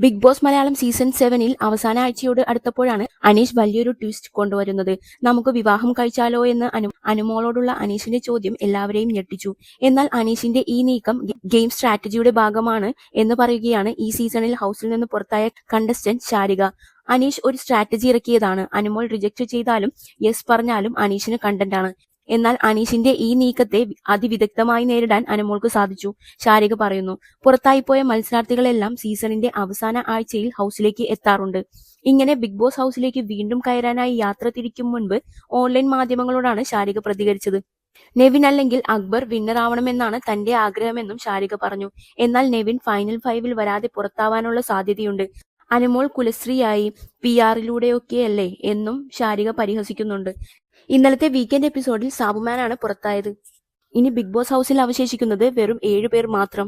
Big boss Malayalam season സെവനിൽ അവസാന ആഴ്ചയോട് അടുത്തപ്പോഴാണ് അനീഷ് വലിയൊരു ട്വിസ്റ്റ് കൊണ്ടുവരുന്നത്. നമുക്ക് വിവാഹം കഴിച്ചാലോ എന്ന് അനു അനുമോളോടുള്ള അനീഷിന്റെ ചോദ്യം എല്ലാവരെയും ഞെട്ടിച്ചു. എന്നാൽ അനീഷിന്റെ ഈ നീക്കം ഗെയിം സ്ട്രാറ്റജിയുടെ ഭാഗമാണ് എന്ന് പറയുകയാണ് ഈ സീസണിൽ ഹൗസിൽ നിന്ന് പുറത്തായ കണ്ടസ്റ്റന്റ് ശാരിക. അനീഷ് ഒരു സ്ട്രാറ്റജി ഇറക്കിയതാണ്. അനുമോൾ റിജക്ട് ചെയ്താലും യെസ് പറഞ്ഞാലും അനീഷിന് കണ്ടന്റാണ് എന്നാൽ അനീഷിന്റെ ഈ നീക്കത്തെ അതിവിദഗ്ധമായി നേരിടാൻ അനുമോൾക്ക് സാധിച്ചു. ശാരിക പറയുന്നു പുറത്തായിപ്പോയ മത്സരാർത്ഥികളെല്ലാം സീസണിന്റെ അവസാന ആഴ്ചയിൽ ഹൗസിലേക്ക് എത്താറുണ്ട്. ഇങ്ങനെ ബിഗ് ബോസ് ഹൗസിലേക്ക് വീണ്ടും കയറാനായി യാത്ര തിരിക്കും മുൻപ് ഓൺലൈൻ മാധ്യമങ്ങളോടാണ് ശാരിക പ്രതികരിച്ചത്. നെവിൻ അല്ലെങ്കിൽ അക്ബർ വിന്നർ ആവണമെന്നാണ് തന്റെ ആഗ്രഹമെന്നും ശാരിക പറഞ്ഞു. എന്നാൽ നെവിൻ ഫൈനൽ ഫൈവിൽ വരാതെ പുറത്താവാനുള്ള സാധ്യതയുണ്ട്. അനുമോൾ കുലശ്രീയായി പി ആറിലൂടെയൊക്കെയല്ലേ എന്നും ശാരിക പരിഹസിക്കുന്നുണ്ട്. ഇന്നലത്തെ വീക്കെൻഡ് എപ്പിസോഡിൽ സാബുമാനാണ് പുറത്തായത്. ഇനി ബിഗ് ബോസ് ഹൗസിൽ അവശേഷിക്കുന്നത് വെറും ഏഴു പേർ മാത്രം.